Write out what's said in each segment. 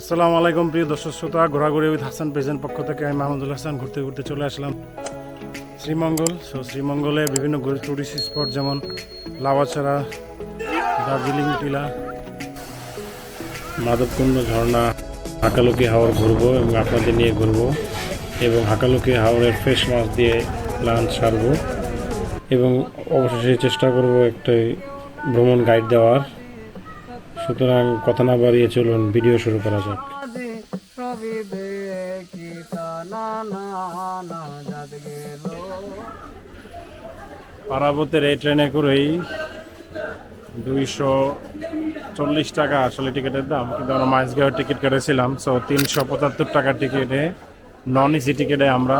আসসালামু আলাইকুম, প্রিয় দর্শক শ্রোতা। ঘোরাঘুরি উইথ হাসান প্রেজেন্ট পক্ষ থেকে আমি মাহমুদুল হাসান ঘুরতে ঘুরতে চলে আসলাম শ্রীমঙ্গল। সো শ্রীমঙ্গলে বিভিন্ন টুরিস্ট স্পট যেমন লাওয়াছড়া, দার্জিলিং, টিলা, মাধবকুণ্ড, ঝর্ণা, হাকালুকি হাওর ঘুরবো এবং আপনাদের নিয়ে ঘুরবো এবং হাকালুকি হাওরের ফ্রেশ মাছ দিয়ে লাঞ্চ সারবো এবং অবশেষে চেষ্টা করব একটা ভ্রমণ গাইড দেওয়ার। সুতরাং কথা না বাড়িয়ে চলুন ভিডিও শুরু করা যাক। পারাবতের এই ট্রেনে করেই দুইশো চল্লিশ টাকা আসলে টিকিটের দাম। কিন্তু আমরা মাইজগাঁওয়ের টিকিট কেটেছিলাম সো তিনশো পঁচাত্তর টাকার টিকিটে নন এসি টিকিটে আমরা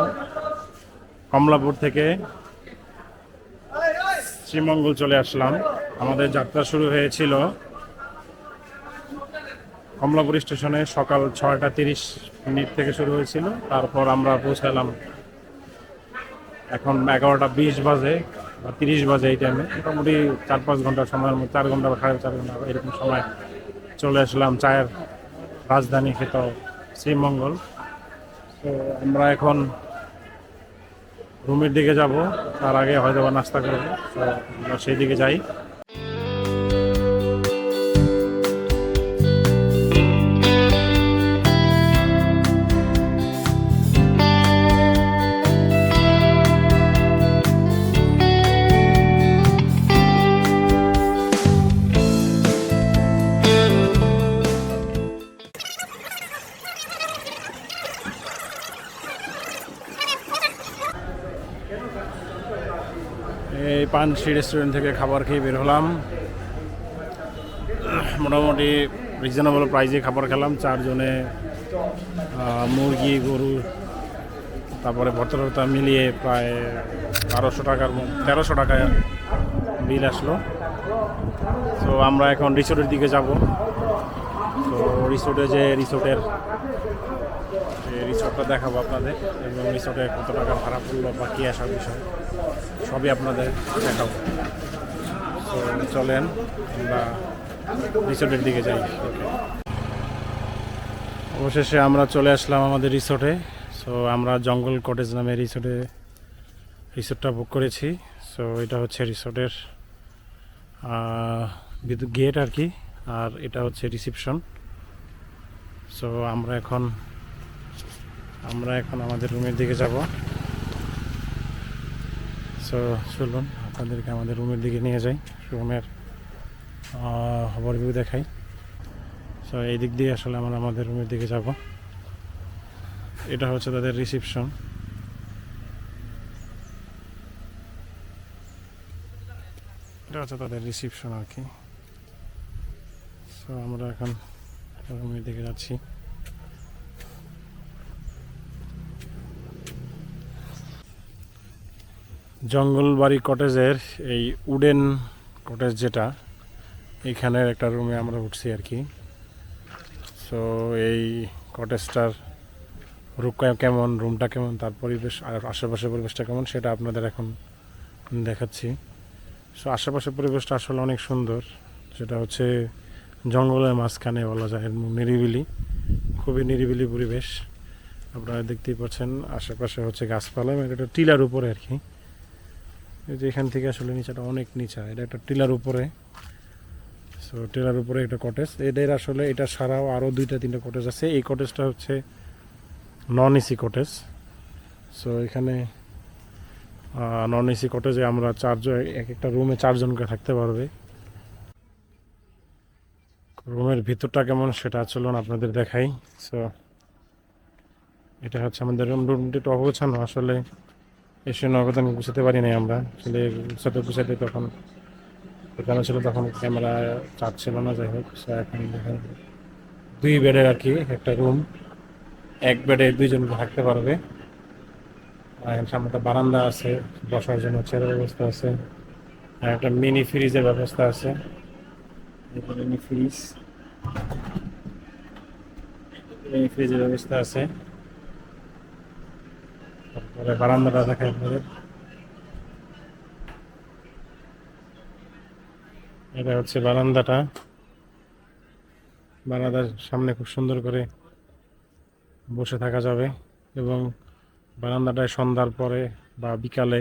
কমলাপুর থেকে শ্রীমঙ্গল চলে আসলাম। আমাদের যাত্রা শুরু হয়েছিল কমলাপুর স্টেশনে সকাল ছয়টা তিরিশ মিনিট থেকে শুরু হয়েছিল। তারপর আমরা পৌঁছালাম এখন এগারোটা বিশ বাজে বা তিরিশ বাজে এই টাইমে মোটামুটি চার পাঁচ ঘণ্টা সময়ের মধ্যে, চার ঘণ্টা বা সাড়ে চার ঘণ্টা এরকম সময় চলে আসলাম চায়ের রাজধানী খেত শ্রীমঙ্গল। তো আমরা এখন রুমের দিকে যাব, তার আগে হয়তো নাস্তা করব। তো আমরা সেই দিকে যাই। পানসি রেস্টুরেন্ট থেকে খাবার খেয়ে বের হলাম। মোটামুটি রিজনেবল প্রাইসে খাবার খেলাম। চারজনে মুরগি, গরু, তারপরে ভর্তা মিলিয়ে প্রায় বারোশো টাকার তেরোশো টাকায় বিল আসলো। তো আমরা এখন রিসোর্টের দিকে যাব। তো রিসোর্টে যে রিসোর্টের রিসোর্টটা দেখাবো আপনাদের, এবং রিসোর্টে কত টাকা ভাড়া পড়ল বা কী আসার বিষয়। সবই আপনাদের দেখাবো। তো চলেন, আমরা রিসোর্টের দিকে যাই। অবশেষে আমরা চলে আসলাম আমাদের রিসোর্টে। সো আমরা জঙ্গল কটেজ নামে রিসোর্টে, রিসোর্টটা বুক করেছি। সো এটা হচ্ছে রিসোর্টের বিদ্যুৎ গেট আর কি, আর এটা হচ্ছে রিসিপশন সো আমরা এখন আমরা এখন আমাদের রুমের দিকে যাব। সো চলুন, আপনাদেরকে আমাদের রুমের দিকে নিয়ে যাই। রুমের ওভারভিউ দেখাই। সো এই দিক দিয়ে আসলে আমরা আমাদের রুমের দিকে যাব। এটা হচ্ছে তাদের রিসিপশন এটা হচ্ছে তাদের রিসিপশন আর কি। সো আমরা এখন রুমের দিকে যাচ্ছি। জঙ্গলবাড়ি কটেজের এই উডেন কটেজ যেটা, এখানের একটা রুমে আমরা উঠছি আর কি। সো এই কটেজটার রূপ কেমন, রুমটা কেমন, তার পরিবেশ আর আশেপাশের পরিবেশটা কেমন, সেটা আপনাদের এখন দেখাচ্ছি। সো আশেপাশের পরিবেশটা আসলে অনেক সুন্দর। সেটা হচ্ছে জঙ্গলের মাঝখানে বলা যায় নিরিবিলি, খুবই নিরিবিলি পরিবেশ। আপনারা দেখতেই পাচ্ছেন, আশেপাশে হচ্ছে গাছপালা এবং এটা একটা টিলার উপরে আর কি। যে এখান থেকে আসলে নিচাটা অনেক নিচা। এটা একটা টিলার উপরে। সো টিলার উপরে একটা কটেজ এদের আসলে এটা ছাড়াও আরও দুইটা, তিনটা কটেজ আছে। এই কটেজটা হচ্ছে নন এসি কটেজ সো এখানে নন এসি কটেজে আমরা চারজন, এক একটা রুমে চারজন করে থাকতে পারবে। রুমের ভিতরটা কেমন সেটা চলুন আপনাদের দেখাই। সো এটা হচ্ছে আমাদের রুম রুমটি একটু অবগোছানো আসলে। এসে নগদ আমি গুছাতে পারি নাই আমরা। আসলে গুছাতে গুছাতে তখন, এখানে ছিল তখন ক্যামেরা চার্জ ছিল না, যাই হোক এখন দুই বেডের আর কি একটা রুম এক বেডে দুইজন থাকতে পারবে। আর সামনে বারান্দা আছে, বসার জন্য চেয়ারের ব্যবস্থা আছে। আর একটা মিনি ফ্রিজের ব্যবস্থা আছে। মিনি ফ্রিজ মিনি ফ্রিজের ব্যবস্থা আছে। তারপরে বারান্দাটা এটা হচ্ছে বারান্দাটা। বারান্দার সামনে খুব সুন্দর করে বসে থাকা যাবে এবং বারান্দাটায় সন্ধ্যার পরে বা বিকালে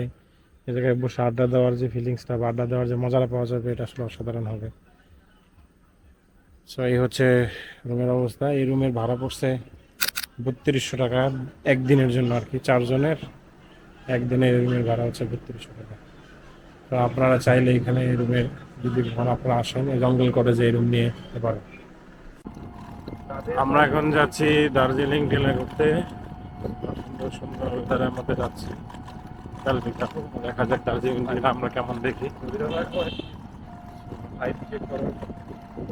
এ জায়গায় বসে আড্ডা দেওয়ার যে ফিলিংসটা বা আড্ডা দেওয়ার যে মজাটা পাওয়া যাবে, এটা আসলে অসাধারণ হবে। সো এই হচ্ছে রুমের অবস্থা। এই রুমের ভাড়া পড়ছে বত্রিশশো টাকা একদিনের জন্য আর কি, চারজনের একদিনের রুমের ভাড়া হচ্ছে বত্রিশশো টাকা। তো আপনারা চাইলে এখানে এই রুমের যদি আপনারা আসেন জঙ্গল কটেজে এই রুম নিয়ে যেতে পারেন। আমরা এখন যাচ্ছি দার্জিলিং টিলা ঘুরতে। সুন্দর সুন্দর ওয়েদারের মধ্যে যাচ্ছি। দেখা যাক দার্জিলিং আমরা কেমন দেখি।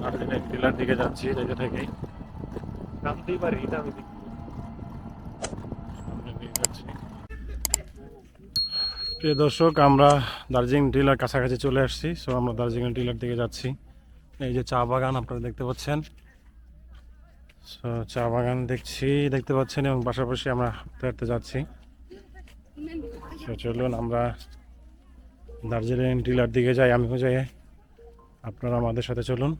দার্জিলিং টিলার দিকে যাচ্ছি রেখে থেকেই পারি এটা আমি যাচ্ছি। প্রিয় দর্শক, আমরা দার্জিলিং টিলার কাছাকাছি চলে আসছি। সো আমরা দার্জিলিং টিলার দিকে যাচ্ছি। এই যে চা বাগান আপনারা দেখতে পাচ্ছেন। সো চা বাগান দেখছি, দেখতে পাচ্ছেন এবং পাশাপাশি আমরা হাঁটতে হাঁটতে যাচ্ছি। তো চলুন আমরা দার্জিলিং টিলার দিকে যাই। আমিও যাই। আপনারা আমাদের সাথে চলুন।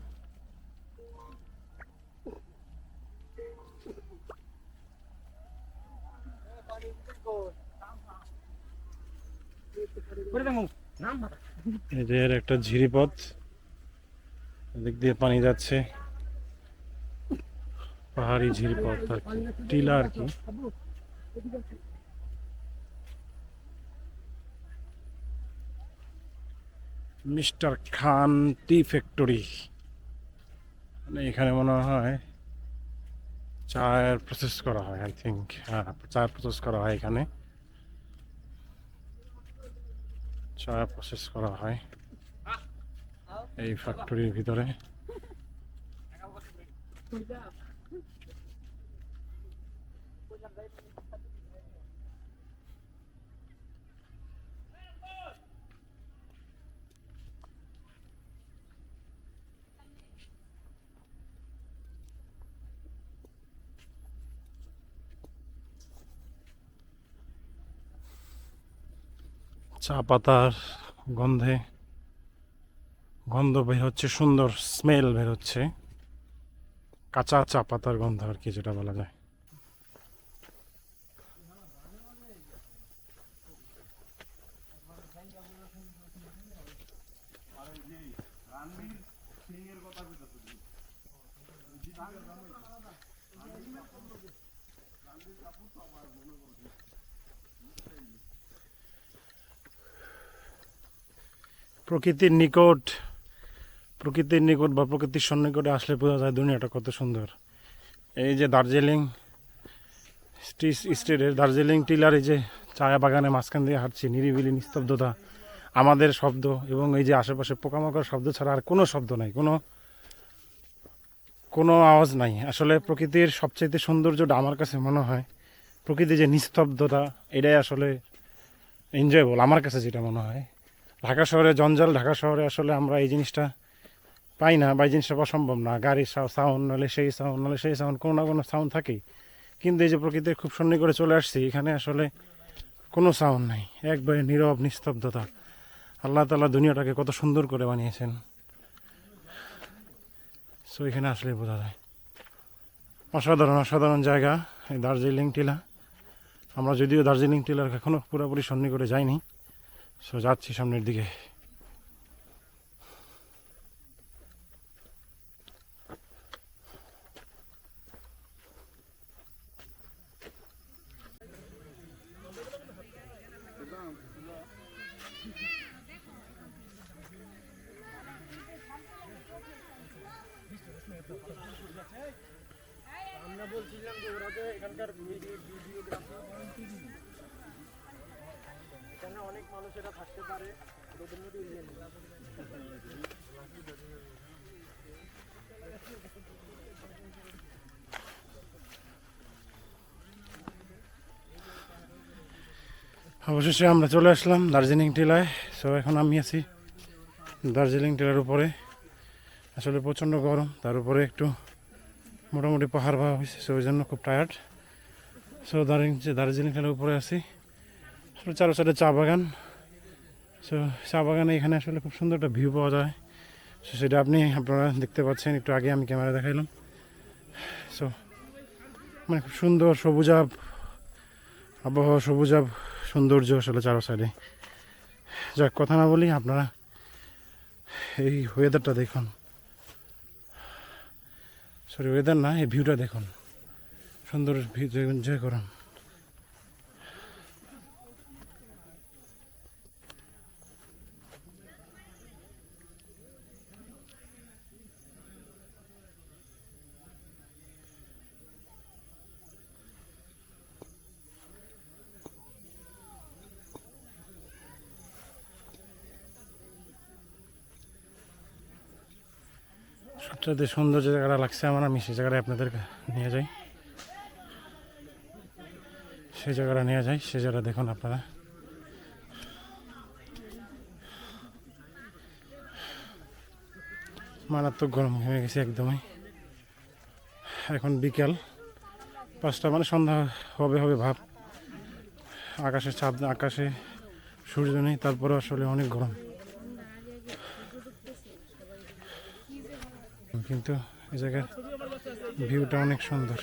এদের একটা ঝিরিপথ। এদিক দিয়ে পানি যাচ্ছে। পাহাড়ি ঝিরিপথ আর টিলা আর কি। Mister Khan tea factory. মানে এখানে মনে হয় চায়ের প্রসেস করা হয় আই থিঙ্ক হ্যাঁ চায়ের প্রসেস করা হয় এখানে। চা প্রসেস করা হয়। এই ফ্যাক্টরির ভিতরে। চা পাতার গন্ধে গন্ধ বের হচ্ছে, সুন্দর স্মেল বের হচ্ছে। কাঁচা চা পাতার গন্ধ আর কি যেটা বলা যায়। প্রকৃতির নিকট প্রকৃতির নিকট বা প্রকৃতির সন্নিকটে আসলে বোঝা যায় দুনিয়াটা কত সুন্দর। এই যে দার্জিলিং স্টি- স্টেটের দার্জিলিং টিলার, এই যে চায়া বাগানে মাঝখান দিয়ে হাঁটছি, নিরিবিলি, নিস্তব্ধতা, আমাদের শব্দ এবং এই যে আশেপাশে পোকামাকড় শব্দ ছাড়া আর কোনো শব্দ নাই, কোনো কোনো আওয়াজ নাই। আসলে প্রকৃতির সবচেয়ে সৌন্দর্যটা আমার কাছে মনে হয় প্রকৃতির যে নিস্তব্ধতা, এটাই আসলে এনজয়েবল আমার কাছে যেটা মনে হয়। ঢাকা শহরে জঞ্জাল, ঢাকা শহরে আসলে আমরা এই জিনিসটা পাই না বা এই জিনিসটা পাওয়া সম্ভব না। গাড়ির সাউন্ড নাহলে সেই সাউন্ড নাহলে সেই সাউন্ড কোনো না কোনো সাউন্ড থাকেই। কিন্তু এই যে প্রকৃতির খুব সন্নি করে চলে আসছি, এখানে আসলে কোনো সাউন্ড নাই। একবারে নীরব, নিস্তব্ধতা। আল্লাহ তালা দুনিয়াটাকে কত সুন্দর করে বানিয়েছেন। সো এখানে আসলে বোঝা যায়। অসাধারণ অসাধারণ জায়গা এই দার্জিলিং টিলা। আমরা যদিও দার্জিলিং টিলার এখনও পুরোপুরি সন্নিকটে যাইনি। সো যাচ্ছি সামনের দিকে। অবশেষে আমরা চলে আসলাম দার্জিলিং টিলায়। সো এখন আমি আছি দার্জিলিং টিলার উপরে। আসলে প্রচণ্ড গরম, তার উপরে একটু মোটামুটি পাহাড় ভাব হয়েছে সো ওই জন্য খুব টায়ার্ড সো দার্জিলিং দার্জিলিং টিলার উপরে আছি। আসলে চারো সাইডে চা বাগান। সো চা বাগানে এখানে আসলে খুব সুন্দর একটা ভিউ পাওয়া যায়। সো সেটা আপনি, আপনারা দেখতে পাচ্ছেন, একটু আগে আমি ক্যামেরা দেখাইলাম। সো মানে খুব সুন্দর সবুজাব আবহাওয়া সবুজাব সৌন্দর্য আসলে চারো সাইডে। যাক, কথা না বলি আপনারা এই ওয়েদারটা দেখুন। সরি ওয়েদার না, এই ভিউটা দেখুন। সুন্দর ভিউ এনজয় করুন। সবচেয়ে সুন্দর যে জায়গাটা লাগছে আমার, আমি সেই জায়গাটা আপনাদের নিয়ে যাই। সেই জায়গাটা নিয়ে যাই, সেই জায়গাটা দেখুন আপনারা। মারাত্মক গরম হয়ে গেছে একদমই। এখন বিকেল পাঁচটা মানে সন্ধ্যা হবে হবে ভাব। আকাশে চাঁদ, আকাশে সূর্য নেই তারপরে আসলে অনেক গরম। কিন্তু এই জায়গার ভিউটা অনেক সুন্দর।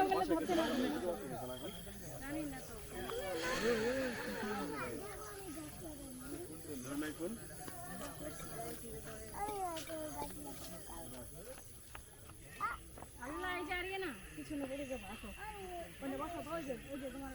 ওগুলো ধরতে না। আল্লাহ এই যে আরিয়ানা পিছনে পড়ে যাব আসো। বসো ওই যে তোমার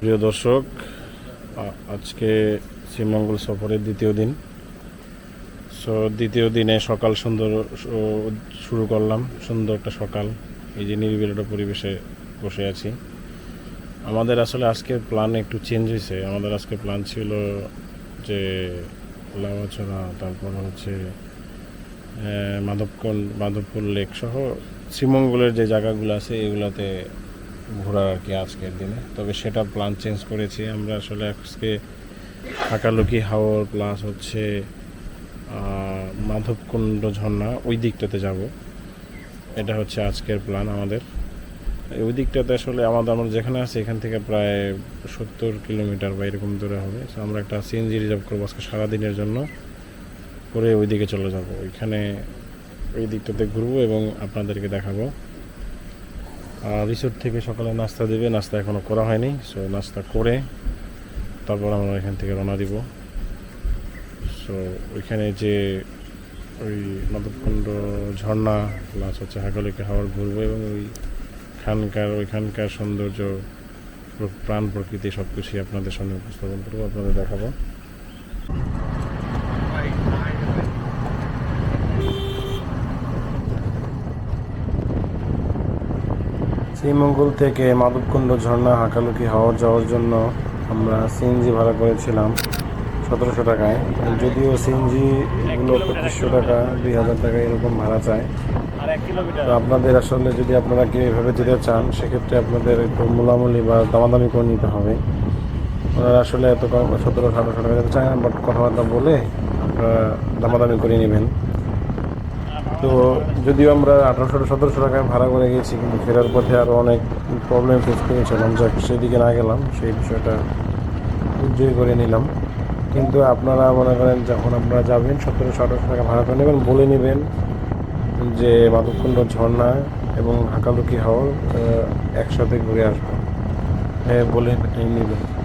প্রিয় দর্শক আজকে শ্রীমঙ্গল সফরের দ্বিতীয় দিন। সো দ্বিতীয় দিনে সকাল সুন্দর শুরু করলাম। সুন্দর একটা সকাল। এই যে নিরিবিল একটা পরিবেশে বসে আছি। আমাদের আসলে আজকের প্ল্যান একটু চেঞ্জ হয়েছে। আমাদের আজকে প্ল্যান ছিল যে লাউয়াছড়া তারপর হচ্ছে আহ, মাধবকুণ্ড মাধবপুর লেক সহ শ্রীমঙ্গলের যে জায়গাগুলো আছে এগুলোতে ঘোরার আর কি আজকের দিনে। তবে সেটা প্ল্যান চেঞ্জ করেছি। আমরা আসলে আজকে হাকালুকি হাওর প্লাস হচ্ছে মাধবকুণ্ড ঝর্ণা ওই দিকটাতে যাব। এটা হচ্ছে আজকের প্ল্যান আমাদের। ওই দিকটাতে আসলে আমাদের, আমরা যেখানে আছি এখান থেকে প্রায় সত্তর কিলোমিটার বা এরকম দূরে হবে। আমরা একটা সিএনজি রিজার্ভ করব আজকে সারাদিনের জন্য। করে ওই দিকে চলে যাব। ওইখানে ওই দিকটাতে ঘুরবো এবং আপনাদেরকে দেখাবো। রিসোর্ট থেকে সকালে নাস্তা দেবে। নাস্তা এখনও করা হয়নি সো নাস্তা করে তারপর আমরা এখান থেকে রওনা দিব। সো ওইখানে যে ওই মাধবকুণ্ড ঝর্ণা প্লাস হচ্ছে হাগলিকে হাওয়ার ঘুরবো এবং ওই খানকার ওইখানকার সৌন্দর্য, প্রাণ প্রকৃতি সব কিছুই আপনাদের সামনে উপস্থাপন করব, আপনাদের দেখাবো। শ্রীমঙ্গল থেকে মাধবকুণ্ড ঝর্ণা হাঁকালুকি হাওয়ার যাওয়ার জন্য আমরা সিএনজি ভাড়া করেছিলাম সতেরোশো টাকায়। যদিও সিএনজি এগুলো পঁচিশশো টাকা, দুই হাজার টাকা এরকম ভাড়া চায় তো আপনাদের আসলে যদি আপনারা কেউ এভাবে যেতে চান, সেক্ষেত্রে আপনাদের একটু মূলামূলি বা দামাদামি করে নিতে হবে। ওনারা আসলে এত কম সতেরো, আঠারোশো টাকা যেতে চায় না বাট কথাবার্তা বলে আপনারা দামাদামি করে নেবেন। তো যদিও আমরা আঠারোশো সতেরোশো টাকায় ভাড়া করে গেছি কিন্তু ফেরার পথে আরও অনেক প্রবলেম ফেস করেছিলাম। যাক, সেদিকে না গেলাম, সেই বিষয়টা উজ্জয় করে নিলাম। কিন্তু আপনারা মনে করেন যখন আপনারা যাবেন, সতেরোশো আঠারোশো টাকা ভাড়া করে নেবেন, বলে নেবেন যে মাধবকুণ্ড ঝর্ণা এবং হাকালুকি হাওর একসাথে ঘুরে আসব। হ্যাঁ বলে নেবেন।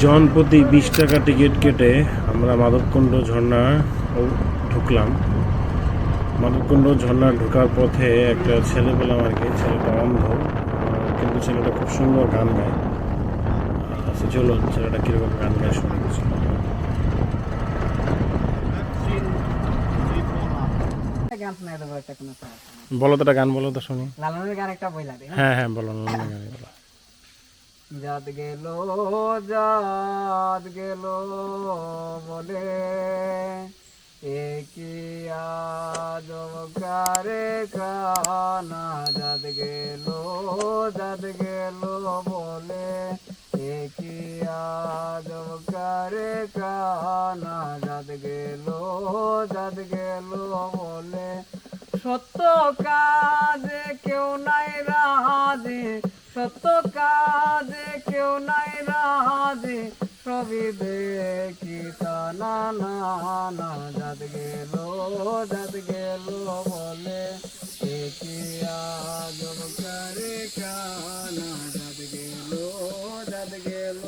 জন প্রতি বিশ টাকা টিকিট কেটে আমরা মাধবকুণ্ড ঝর্ণা ঢুকলাম। মাধবকুণ্ড ঝর্ণা ঢোকার পথে একটা ছেলে পেলাম আর কি ছেলেটা অন্ধ কিন্তু ছেলেটা খুব সুন্দর গান গায়। আচ্ছা চলো ছেলেটা কীরকম গান গায় শুনে। নেই। বলো তো একটা গান বলো তো শুনি। লালনের গান একটা হ্যাঁ হ্যাঁ বলো লালনের গান বলো। জাত গেল জাত গেল বলে একি আজকারে কানা? জাত গেল জাত গেল বলে একি আজকারে কানা? জাত গেল জাত গেল বলে সত্য কাজে কেউ নাই রাজে সত্য কাজে কেউ নাই রাজে সবই দেখি না না যাত গেল যাত গেল বলে, একে আজব করে কানা যাত গেল যাত গেল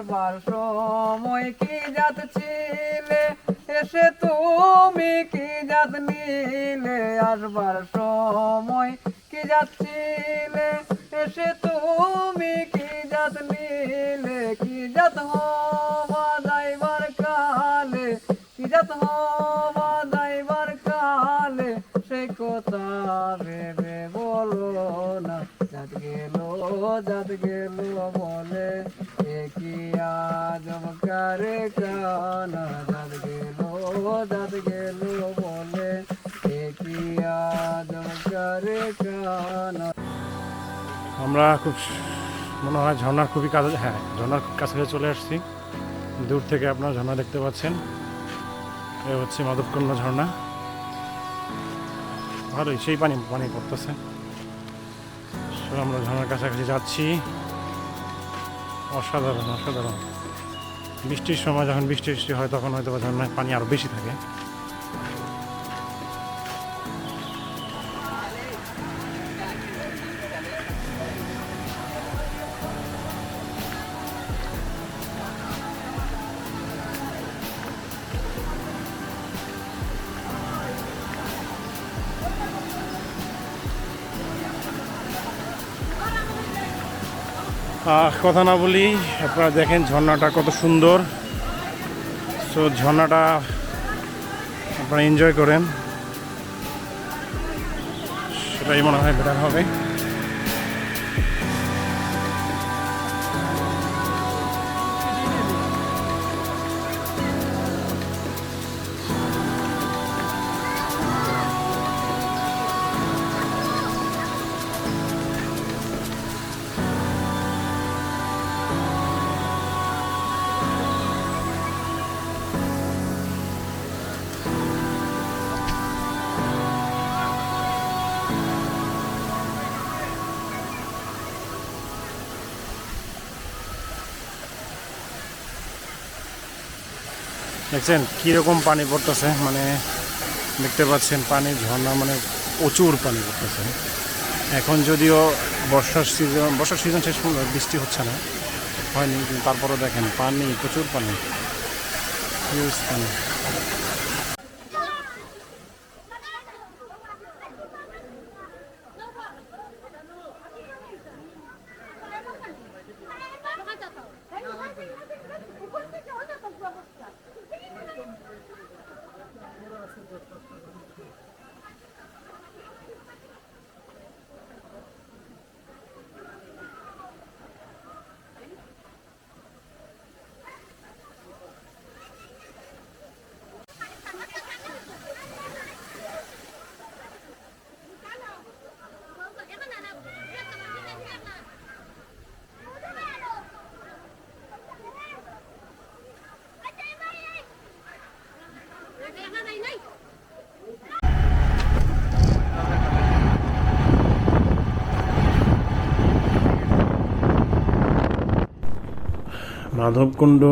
আসবার সময় কি জাত ছিলে? এসে তুমি কি জাত নিলে? আসবার সময় কি জাত ছিলে? এসে তুমি কি জাত নিলে? কি জাত হবা যাইবার কালে? কি জাত হবা যাইবার কালে? সে কথা ভেবে বলো না। জাত গেল জাত গেল, বলে আজব কানা জাত গেল জাত গেল বলে। কানা? আমরা খুব মনে হয় ঝর্ণার খুবই কাছে হ্যাঁ ঝর্ণার কাছে চলে আসছি। দূর থেকে আপনারা ঝর্ণা দেখতে পাচ্ছেন। এ হচ্ছে মাধবকুণ্ড ঝর্ণা। ভালোই, সেই পানি পানি পড়তেছে। আমরা ঝর্ণার কাছাকাছি যাচ্ছি। অসাধারণ অসাধারণ। বৃষ্টির সময় যখন বৃষ্টি বৃষ্টি হয়, তখন হয়তো ঝর্ণায় পানি আরও বেশি থাকে। কথা না বলি, আপনারা দেখেন ঝর্ণাটা কত সুন্দর। সো ঝর্ণাটা আপনারা এনজয় করেন। সেটাই মনে হয় বেটার হবে। দেখছেন, কীরকম পানি পড়তেছে? মানে দেখতে পাচ্ছেন পানি ঝর্ণা মানে প্রচুর পানি পড়তেছে। এখন যদিও বর্ষার সিজন বর্ষার সিজন শেষ পর্যন্ত বৃষ্টি হচ্ছে না, হয়নি, কিন্তু তারপরও দেখেন, পানি, প্রচুর পানি পানি। মাধবকুণ্ড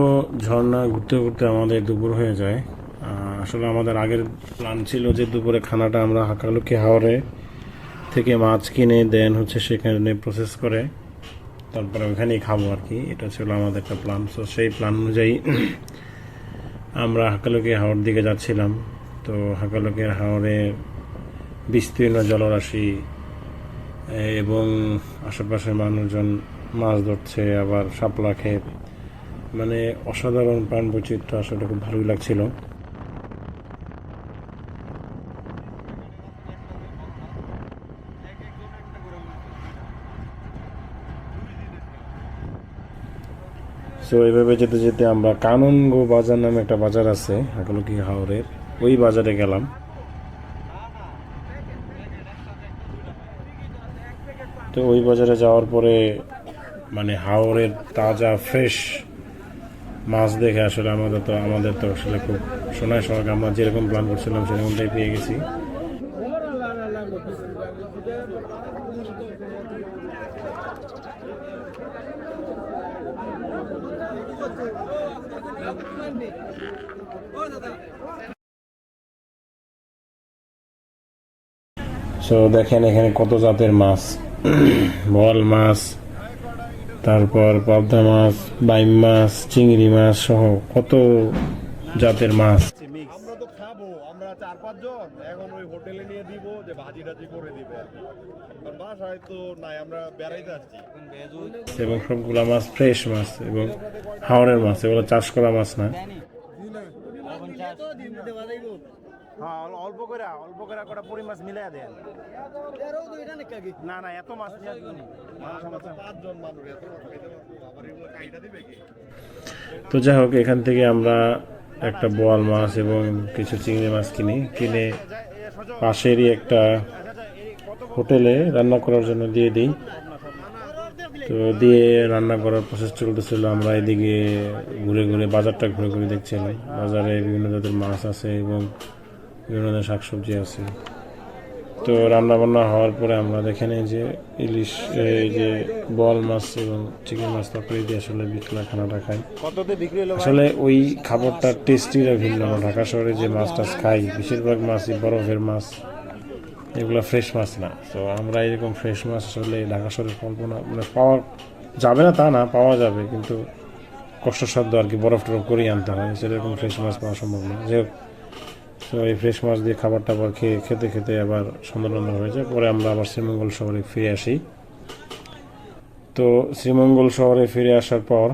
ঝর্ণা ঘুরতে ঘুরতে আমাদের দুপুর হয়ে যায়। আসলে আমাদের আগের প্ল্যান ছিল যে দুপুরে খানাটা আমরা হাকালুকি হাওড়ে থেকে মাছ কিনে দেন হচ্ছে সেখানে প্রসেস করে, তারপরে ওখানেই খাব আর কি। এটা ছিল আমাদের একটা প্ল্যান তো সেই প্ল্যান অনুযায়ী আমরা হাকালুকি হাওড় দিকে যাচ্ছিলাম। তো হাকালুকের হাওড়ে বিস্তীর্ণ জলরাশি, এবং আশেপাশের মানুষজন মাছ ধরছে, আবার শাপলা ক্ষেত মানে অসাধারণ প্রাণ বৈচিত্র্য আসলে খুব ভালোই লাগছিল। সো এইভাবে যেতে যেতে আমরা কাননগো বাজার নামে একটা বাজার আছে হাকালুকি হাওড়ের ওই বাজারে গেলাম। তো ওই বাজারে যাওয়ার পরে মানে হাওড়ের তাজা ফ্রেশ মাছ দেখে আসলে আমাদের তো আমাদের তো আসলে খুব সোনায় সোহাগ আমরা যেরকম প্ল্যান করছিলাম সেরকমটাই পেয়ে গেছি। সো দেখেন এখানে কত জাতের মাছ। বল মাছ তারপর পাবদা মাছ বাইম মাছ চিংড়ি মাছ সহ কত জাতের মাছ। আমরা তো খাব আমরা চার পাঁচ এখন ওই হোটেলে নিয়ে দিব যে ভাজি টাজি করে দিবে কারণ বাসায় তো নাই আমরা বেড়াইতে আসছি। এবং সবগুলা মাছ ফ্রেশ মাছ এবং হাওড়ের মাছ এগুলো চাষ করা মাছ না। হ্যাঁ অল্প করে অল্প করে কটা পরি মাছ মিলাই দেন। না না এত মাছ পাঁচজন মানুষ এত মাছ খাইতে পারব। আবার এগুলো কাইটা দিবে কি? তো যাই হোক এখান থেকে আমরা একটা বোয়াল মাছ এবং কিছু চিংড়ি মাছ কিনি। কিনে পাশেরই একটা হোটেলে রান্না করার জন্য দিয়ে দিই। তো দিয়ে রান্না করার প্রসেস চলতেছিল আমরা এদিকে ঘুরে ঘুরে বাজারটা ঘুরে ঘুরে দেখছিলাম। বাজারে বিভিন্ন জাতের মাছ আছে এবং বিভিন্ন ধরনের শাকসবজি আছে। তো রান্না বান্না হওয়ার পরে আমরা দেখে নিই যে ইলিশ এই যে বল মাছ এবং চিকেন মাছ তরকারি দিয়ে আসলে বিকেলা খানাটা খাই। আসলে ওই খাবারটার টেস্টিটা ভিন্ন ঢাকা শহরে যে মাছ টাছ খাই বেশিরভাগ মাছই বরফের মাছ এগুলো ফ্রেশ মাছ না। তো আমরা এরকম ফ্রেশ মাছ আসলে ঢাকা শহরে কল্পনা মানে পাওয়া যাবে না তা না পাওয়া যাবে কিন্তু কষ্টসাধ্য আর কি বরফ টরফ করেই আনতে হয় সেরকম ফ্রেশ মাছ পাওয়া সম্ভব না। যে এই ফ্রেশ মাছ দিয়ে খাবার টাবার খেয়ে খেতে খেতে আবার সন্ধ্যানন্দ হয়ে যায়। পরে আমরা আবার শ্রীমঙ্গল শহরে ফিরে আসি। তো শ্রীমঙ্গল শহরে ফিরে আসার পর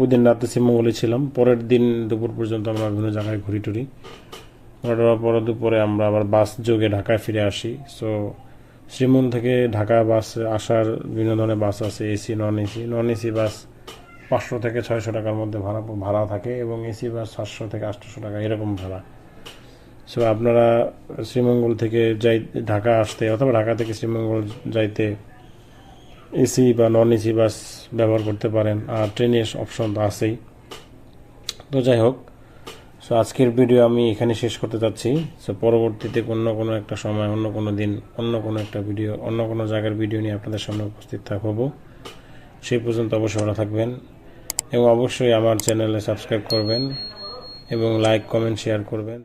ওই দিন রাতে শ্রীমঙ্গলে ছিলাম। পরের দিন দুপুর পর্যন্ত আমরা বিভিন্ন জায়গায় ঘুরি টুরি ঘোরার পরে দুপুরে আমরা আবার বাস যোগে ঢাকায় ফিরে আসি। সো শ্রীমঙ্গল থেকে ঢাকা বাস আসার বিভিন্ন ধরনের বাস আছে AC non AC non AC bus পাঁচশো থেকে ছয়শো টাকার মধ্যে ভাড়া ভাড়া থাকে এবং এসি বাস সাতশো থেকে আটশোশো টাকা এরকম ভাড়া। সো আপনারা শ্রীমঙ্গল থেকে যাই, ঢাকা আসতে, অথবা ঢাকা থেকে শ্রীমঙ্গল যাইতে এসি বা নন এসি বাস ব্যবহার করতে পারেন, আর ট্রেনের অপশন তো আছেই। তো যাই হোক সো আজকের ভিডিও আমি এখানে শেষ করতে চাচ্ছি সো পরবর্তীতে অন্য কোনো একটা সময়, অন্য কোনো দিন, অন্য কোনো একটা ভিডিও অন্য কোনো জায়গার ভিডিও নিয়ে আপনাদের সামনে উপস্থিত থাকব সেই পর্যন্ত অবশ্যই ভালো থাকবেন, এবং অবশ্যই আমার চ্যানেলে সাবস্ক্রাইব করবেন, এবং লাইক কমেন্ট শেয়ার করবেন।